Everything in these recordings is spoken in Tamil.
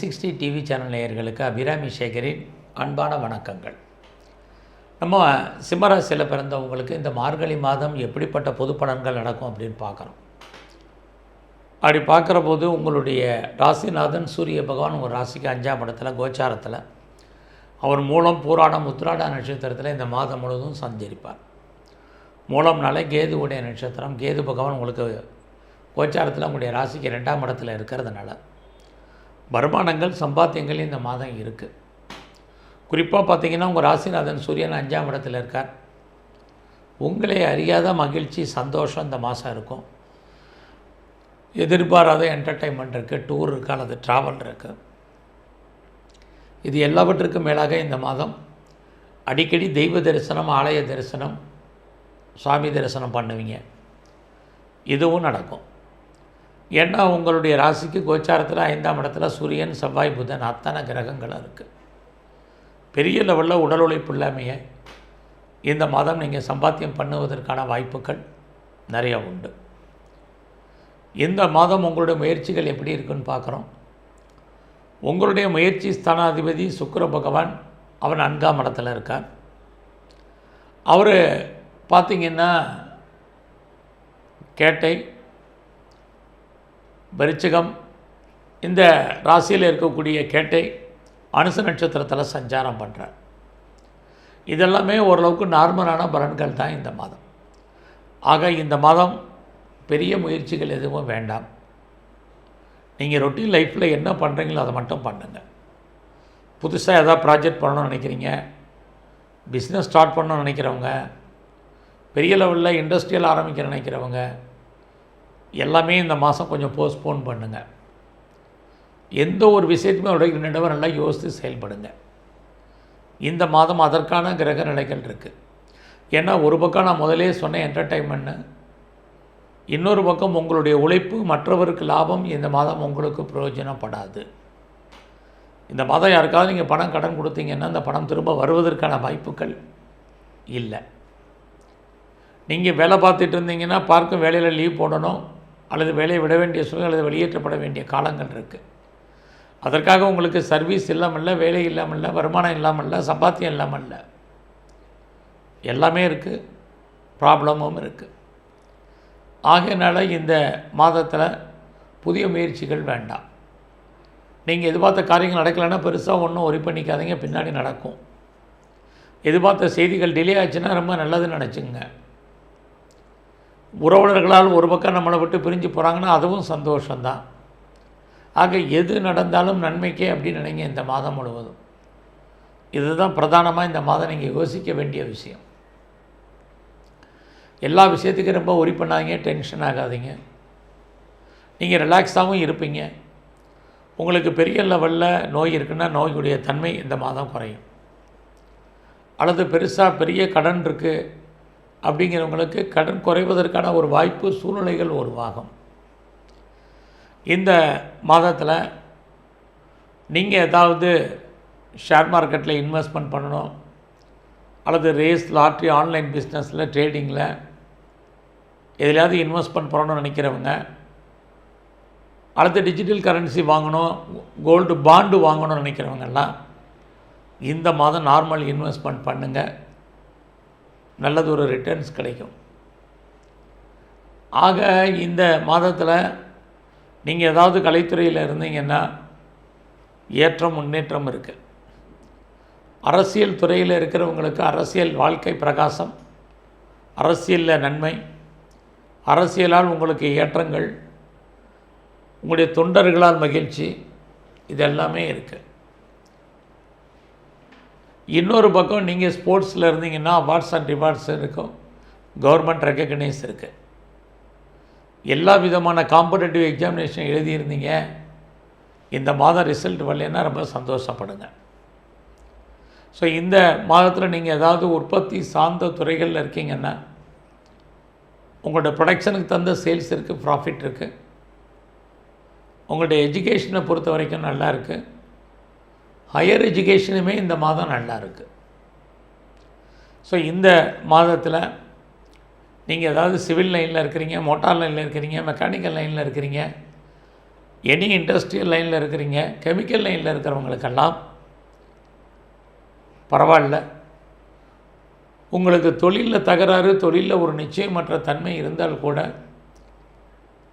சிக்ஸ்டி டிவி சேனல் நேயர்களுக்கு அபிராமி சேகரின் அன்பான வணக்கங்கள். நம்ம சிம்மராசியில் பிறந்தவங்களுக்கு இந்த மார்கழி மாதம் எப்படிப்பட்ட பொது பலன்கள் நடக்கும் அப்படின்னு பார்க்குறோம். அப்படி பார்க்குற போது உங்களுடைய ராசிநாதன் சூரிய பகவான் உங்கள் ராசிக்கு அஞ்சாம் இடத்துல கோச்சாரத்தில். அவர் மூலம் பூராடம் உத்ராட நட்சத்திரத்தில் இந்த மாதம் முழுவதும் சஞ்சரிப்பார். மூலம்னாலே கேதுவுடைய நட்சத்திரம். கேது பகவான் உங்களுக்கு கோச்சாரத்தில் உங்களுடைய ராசிக்கு ரெண்டாம் இடத்துல இருக்கிறதுனால. வருமானங்கள் சம்பாத்தியங்கள் இந்த மாதம் இருக்குது குறிப்பாக பார்த்தீங்கன்னா உங்கள் ராசிநாதன் சூரியன் அஞ்சாம் இடத்துல இருக்கார். உங்களை அறியாத மகிழ்ச்சி சந்தோஷம் இந்த மாதம் இருக்கும். எதிர்பாராத என்டர்டைன்மெண்ட் இருக்குது டூர் இருக்குது அல்லது ட்ராவல் இருக்குது இது எல்லாவற்றுக்கும் மேலாக இந்த மாதம் அடிக்கடி தெய்வ தரிசனம் ஆலய தரிசனம் சுவாமி தரிசனம் பண்ணுவீங்க. இதுவும் நடக்கும். ஏன்னா உங்களுடைய ராசிக்கு கோச்சாரத்தில் ஐந்தாம் இடத்துல சூரியன் செவ்வாய் புதன் அத்தனை கிரகங்களும் இருக்குது பெரிய லெவலில் உடல் உழைப்பு இல்லாமையே இந்த மாதம் நீங்கள் சம்பாத்தியம் பண்ணுவதற்கான வாய்ப்புகள் நிறைய உண்டு. இந்த மாதம் உங்களுடைய முயற்சிகள் எப்படி இருக்குன்னு பார்க்குறோம். உங்களுடைய முயற்சி ஸ்தானாதிபதி சுக்கர பகவான் அவன் நான்காம் இடத்துல இருக்கார். அவர் பார்த்திங்கன்னா கேட்டை விருச்சிகம் இந்த ராசியில் இருக்கக்கூடிய கேட்டை அனுச நட்சத்திரத்தில் சஞ்சாரம் பண்ணுறார் இதெல்லாமே ஓரளவுக்கு நார்மலான பலன்கள் தான் இந்த மாதம். ஆக இந்த மாதம் பெரிய முயற்சிகள் எதுவும் வேண்டாம். நீங்கள் ரொட்டீன் லைஃப்பில் என்ன பண்ணுறீங்களோ அதை மட்டும் பண்ணுங்கள் புதுசாக எதாவது ப்ராஜெக்ட் பண்ணணும்னு நினைக்கிறீங்க பிஸ்னஸ் ஸ்டார்ட் பண்ணணும்னு நினைக்கிறவங்க பெரிய லெவலில் இண்டஸ்ட்ரியல் ஆரம்பிக்க நினைக்கிறவங்க எல்லாமே இந்த மாதம் கொஞ்சம் போஸ்ட்போன் பண்ணுங்கள் எந்த ஒரு விஷயத்துமே அவருடைய நிலவரம் நல்லா யோசித்து செயல்படுங்க. இந்த மாதம் அதற்கான கிரக நிலைகள் இருக்குது ஏன்னா ஒரு பக்கம் நான் முதலே சொன்னேன் என்டர்டைன்மெண்ட்னு இன்னொரு பக்கம் உங்களுடைய உழைப்பு மற்றவருக்கு லாபம் இந்த மாதம் உங்களுக்கு பிரயோஜனப்படாது. இந்த மாதம் யாருக்காவது நீங்கள் பணம் கடன் கொடுத்தீங்கன்னா அந்த பணம் திரும்ப வருவதற்கான வாய்ப்புகள் இல்லை. நீங்கள் வேலை பார்த்துட்டு இருந்தீங்கன்னா பார்க்கும் வேலையில் லீவ் போடணும். அல்லது வேலையை விட வேண்டிய சூழ்நிலை அல்லது வெளியேற்றப்பட வேண்டிய காலங்கள் இருக்குது அதற்காக உங்களுக்கு சர்வீஸ் இல்லாமல் வேலை இல்லாமல் வருமானம் இல்லாமல் சம்பாத்தியம் இல்லாமல் எல்லாமே இருக்குது ப்ராப்ளமும் இருக்குது ஆகையினால இந்த மாதத்தில் புதிய முயற்சிகள் வேண்டாம். நீங்கள் எதிர்பார்த்த காரியங்கள் நடக்கலைன்னா பெருசாக ஒன்றும் ஒரி பண்ணிக்காதீங்க. பின்னாடி நடக்கும். எதிர்பார்த்த செய்திகள் டிலே ஆச்சுன்னா ரொம்ப நல்லதுன்னு நினச்சிங்க உறவினர்களால் ஒரு பக்கம் நம்மளை விட்டு பிரிஞ்சு போகிறாங்கன்னா அதுவும் சந்தோஷம்தான். ஆக எது நடந்தாலும் நன்மைக்கே அப்படின்னு நினைங்க இந்த மாதம் முழுவதும். இதுதான் பிரதானமாக இந்த மாதம் நீங்கள் யோசிக்க வேண்டிய விஷயம். எல்லா விஷயத்துக்கும் ரொம்ப ஒரி பண்ணாதீங்க டென்ஷன் ஆகாதீங்க. நீங்கள் ரிலாக்ஸாகவும் இருப்பீங்க. உங்களுக்கு பெரிய லெவலில் நோய் இருக்குன்னா நோயுடைய தன்மை இந்த மாதம் குறையும். அல்லது பெருசாக பெரிய கடன் இருக்குது அப்படிங்கிறவங்களுக்கு கடன் குறைவதற்கான ஒரு வாய்ப்பு சூழ்நிலைகள் உருவாகும். இந்த மாதத்தில் நீங்கள் ஏதாவது ஷேர் மார்க்கெட்டில் இன்வெஸ்ட்மெண்ட் பண்ணணும் அல்லது ரேஸ் லாட்ரி ஆன்லைன் பிஸ்னஸில் ட்ரேடிங்கில் எதுலையாவது இன்வெஸ்ட்மெண்ட் பண்ணணும்னு நினைக்கிறவங்க அடுத்து டிஜிட்டல் கரன்சி வாங்கணும் கோல்டு பாண்டு வாங்கணும்னு நினைக்கிறவங்கெல்லாம் இந்த மாதம் நார்மல் இன்வெஸ்ட்மெண்ட் பண்ணுங்கள் நல்லது ஒரு ரிட்டர்ன்ஸ் கிடைக்கும். ஆக இந்த மாதத்தில் நீங்கள் ஏதாவது கலைத்துறையில் இருந்தீங்கன்னா ஏற்றம் முன்னேற்றம் இருக்குது அரசியல் துறையில் இருக்கிறவங்களுக்கு அரசியல் வாழ்க்கை பிரகாசம் அரசியலில் நன்மை அரசியலால் உங்களுக்கு ஏற்றங்கள் உங்களுடைய தொண்டர்களால் மகிழ்ச்சி இதெல்லாமே இருக்குது இன்னொரு பக்கம் நீங்கள் ஸ்போர்ட்ஸில் இருந்தீங்கன்னா அவார்ட்ஸ் அண்ட் ரிவார்ட்ஸ் இருக்கும். கவர்மெண்ட் ரெக்கக்னைஸ் இருக்குது எல்லா விதமான காம்படேட்டிவ் எக்ஸாமினேஷன் எழுதியிருந்தீங்க. இந்த மாதம் ரிசல்ட் வரலன்னா ரொம்ப சந்தோஷப்படுங்க. ஸோ இந்த மாதத்தில் நீங்கள் ஏதாவது உற்பத்தி சார்ந்த துறைகளில் இருக்கீங்கன்னா உங்களோட ப்ரொடக்ஷனுக்கு தந்த சேல்ஸ் இருக்குது ப்ராஃபிட் இருக்குது உங்களுடைய எஜுகேஷனை பொறுத்த வரைக்கும் நல்லா இருக்குது ஹையர் எஜுகேஷனுமே இந்த மாதம் நல்லா இருக்குது ஸோ இந்த மாதத்தில் நீங்கள் ஏதாவது சிவில் லைனில் இருக்கிறீங்க மோட்டார் லைனில் இருக்கிறீங்க மெக்கானிக்கல் லைனில் இருக்கிறீங்க எனி இண்டஸ்ட்ரியல் லைனில் இருக்கிறீங்க கெமிக்கல் லைனில் இருக்கிறவங்களுக்கெல்லாம் பரவாயில்ல. உங்களுக்கு தொழிலில் தகராறு தொழிலில் ஒரு நிச்சயமற்ற தன்மை இருந்தால் கூட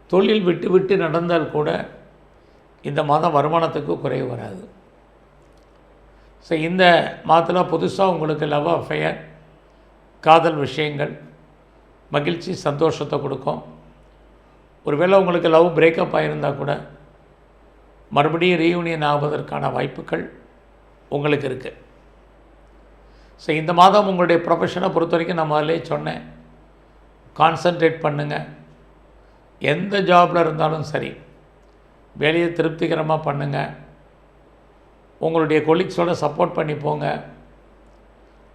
தொழில் விட்டு விட்டு நடந்தால் கூட இந்த மாதம் வருமானத்துக்கு குறைவு வராது. ஸோ இந்த மாதத்தில் புதுசாக உங்களுக்கு லவ் அஃபையர் காதல் விஷயங்கள் மகிழ்ச்சி சந்தோஷத்தை கொடுக்கும். ஒருவேளை உங்களுக்கு லவ் பிரேக்கப் ஆகியிருந்தால் கூட மறுபடியும் ரீயூனியன் ஆவதற்கான வாய்ப்புகள் உங்களுக்கு இருக்குது ஸோ இந்த மாதம் உங்களுடைய ப்ரொஃபஷனை பொறுத்த வரைக்கும் நான் முதல்லே சொன்னேன். கான்சன்ட்ரேட் பண்ணுங்கள் எந்த ஜாபில் இருந்தாலும் சரி வேலையை திருப்திகரமாக பண்ணுங்கள் உங்களுடைய கொலீக்ஸோட சப்போர்ட் பண்ணி போங்க.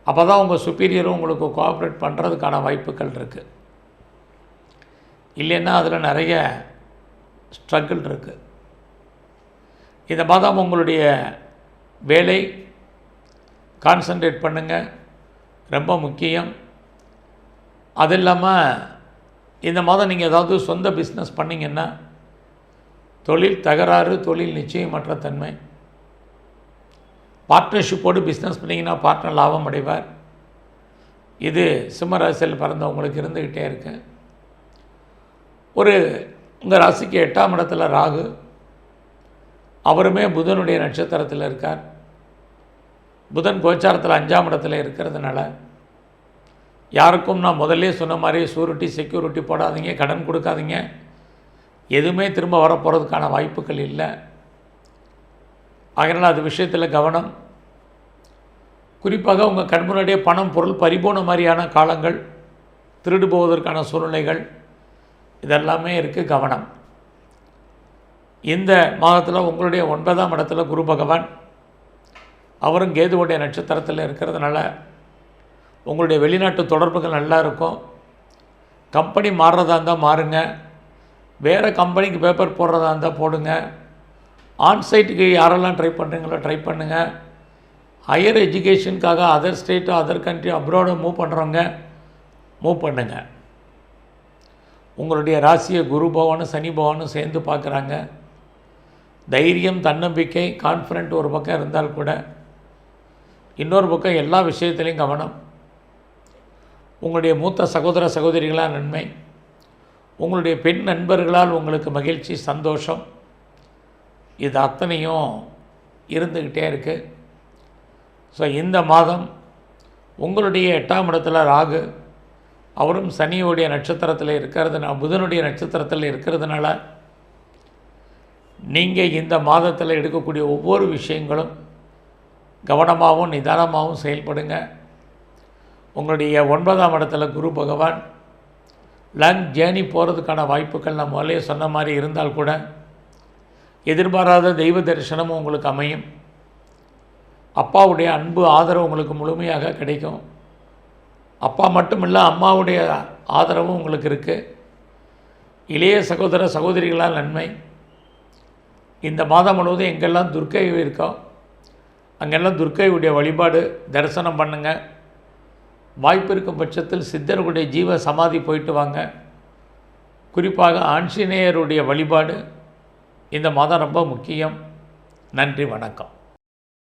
அப்போ தான் உங்கள் சுப்பீரியரும் உங்களுக்கு கோஆப்ரேட் பண்ணுறதுக்கான வாய்ப்புகள் இருக்குது இல்லைன்னா அதில் நிறைய ஸ்ட்ரகிள் இருக்குது இந்த மாதம் உங்களுடைய வேலை கான்சன்ட்ரேட் பண்ணுங்கள் ரொம்ப முக்கியம். அது இல்லாமல் இந்த மாதம் நீங்கள் ஏதாவது சொந்த பிஸ்னஸ் பண்ணிங்கன்னா தொழில் தகராறு தொழில் நிச்சயமற்ற தன்மை. பார்ட்னர்ஷிப்போடு பிஸ்னஸ் பண்ணிங்கன்னா பார்ட்னர் லாபம் அடைவார். இது சிம்மராசியில் பிறந்தவங்களுக்கு இருந்துக்கிட்டே இருக்கு. ஒரு உங்கள் ராசிக்கு எட்டாம் இடத்துல ராகு. அவருமே புதனுடைய நட்சத்திரத்தில் இருக்கார். புதன் கோச்சாரத்தில் அஞ்சாம் இடத்துல இருக்கிறதுனால யாருக்கும் நான் முதல்ல சொன்ன மாதிரி சூரிட்டி செக்யூரிட்டி போடாதீங்க கடன் கொடுக்காதீங்க. எதுவுமே திரும்ப வரப்போகிறதுக்கான வாய்ப்புகள் இல்லை. அதனால் அது விஷயத்தில் கவனம். குறிப்பாக உங்கள் கண்முன்னாடியே பணம் பொருள் பறிபோன மாதிரியான காலங்கள் திருடு போவதற்கான சூழ்நிலைகள் இதெல்லாமே இருக்குது கவனம். இந்த மாதத்தில் உங்களுடைய ஒன்பதாம் இடத்துல குரு பகவான் அவரும் கேதுவுடைய நட்சத்திரத்தில் இருக்கிறதுனால உங்களுடைய வெளிநாட்டு தொடர்புகள் நல்லா இருக்கும். கம்பெனி மாறுறதா இருந்தால் மாறுங்க. வேறு கம்பெனிக்கு பேப்பர் போடுறதா இருந்தால் போடுங்க. ஆன்சைட்டுக்கு யாரெல்லாம் ட்ரை பண்ணுறீங்களோ ட்ரை பண்ணுங்கள் higher எஜுகேஷனுக்காக other state other country abroad move பண்ணுறவங்க மூவ் பண்ணுங்கள் உங்களுடைய ராசியை குரு பவனும் சனி பவனும் சேர்ந்து பார்க்குறாங்க. தைரியம் தன்னம்பிக்கை கான்ஃபிடென்ட் ஒரு பக்கம் இருந்தால் கூட இன்னொரு பக்கம் எல்லா விஷயத்துலேயும் கவனம். உங்களுடைய மூத்த சகோதர சகோதரிகளால் நன்மை. உங்களுடைய பெண் நண்பர்களால் உங்களுக்கு மகிழ்ச்சி சந்தோஷம். இது அத்தனையும் இருந்துக்கிட்டே இருக்குது ஸோ இந்த மாதம் உங்களுடைய எட்டாம் இடத்துல ராகு அவரும் சனியுடைய நட்சத்திரத்தில் இருக்கிறதுனால புதனுடைய நட்சத்திரத்தில் இருக்கிறதுனால நீங்கள் இந்த மாதத்தில் எடுக்கக்கூடிய ஒவ்வொரு விஷயங்களும் கவனமாகவும் நிதானமாகவும் செயல்படுங்க. உங்களுடைய ஒன்பதாம் இடத்துல குரு பகவான் லாங் ஜேர்னி போகிறதுக்கான வாய்ப்புகள் நான் முதலே சொன்ன மாதிரி இருந்தால் கூட எதிர்பாராத தெய்வ தரிசனமும் உங்களுக்கு அமையும். அப்பாவுடைய அன்பு ஆதரவு உங்களுக்கு முழுமையாக கிடைக்கும். அப்பா மட்டும் இல்லை அம்மாவுடைய ஆதரவும் உங்களுக்கு இருக்குது இளைய சகோதர சகோதரிகளால் நன்மை. இந்த மாதம் முழுவதும் எங்கெல்லாம் துர்க்கை இருக்கோ அங்கெல்லாம் துர்க்கையுடைய வழிபாடு தரிசனம் பண்ணுங்கள் வாய்ப்பு இருக்கும் பட்சத்தில் சித்தர்களுடைய ஜீவ சமாதி போயிட்டு வாங்க. குறிப்பாக ஆஞ்சநேயருடைய வழிபாடு இந்த மாதம் ரொம்ப முக்கியம். நன்றி வணக்கம்.